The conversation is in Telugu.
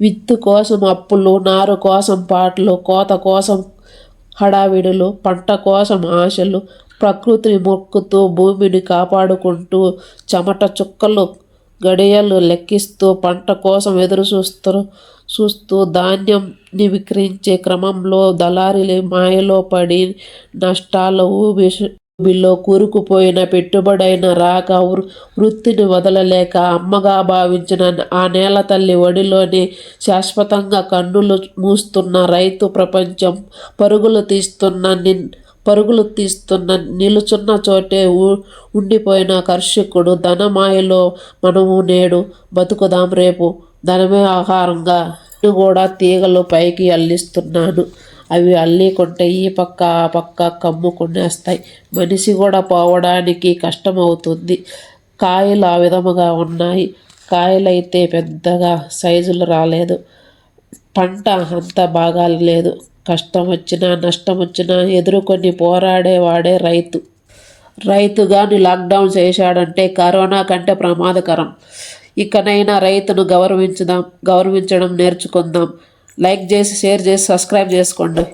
విత్తు కోసం అప్పులు నారు కోసం పాటలు కోత కోసం హడావిడులు పంట కోసం ఆశలు ప్రకృతిని మొక్కుతూ భూమిని కాపాడుకుంటూ చెమట చుక్కలు గడియలు లెక్కిస్తూ పంట కోసం ఎదురు చూస్తూ చూస్తూ ధాన్యంని విక్రయించే క్రమంలో దళారీల మాయలో పడి నష్టాల ఊబి భూమిలో కూరుకుపోయిన పెట్టుబడైన రాక వృ వృత్తిని వదలలేక అమ్మగా భావించిన ఆ నేల తల్లి ఒడిలోనే శాశ్వతంగా కన్నులు మూస్తున్న రైతు ప్రపంచం పరుగులు తీస్తున్న నిన్ పరుగులు తీస్తున్న నిలుచున్న చోటే ఉండిపోయిన కర్షకుడు ధనమాయలో మనము నేడు బతుకుదాం రేపు. ధనమే ఆహారంగా. నేను కూడా తీగలు పైకి అల్లిస్తున్నాను. అవి అల్లికుంటే ఈ పక్క ఆ పక్క కమ్ముకునేస్తాయి మనిషి కూడా పోవడానికి కష్టమవుతుంది. కాయలు ఆ విధముగా ఉన్నాయి. కాయలైతే పెద్దగా సైజులు రాలేదు. పంట అంత బాగా లేదు. కష్టం వచ్చినా నష్టం వచ్చినా ఎదుర్కొని పోరాడేవాడే రైతు. రైతు కానీ లాక్డౌన్ చేశాడంటే కరోనా కంటే ప్రమాదకరం. ఇకనైనా రైతును గౌరవించుదాం గౌరవించడం నేర్చుకుందాం. లైక్ చేసి షేర్ చేసి సబ్స్క్రైబ్ చేసుకోండి.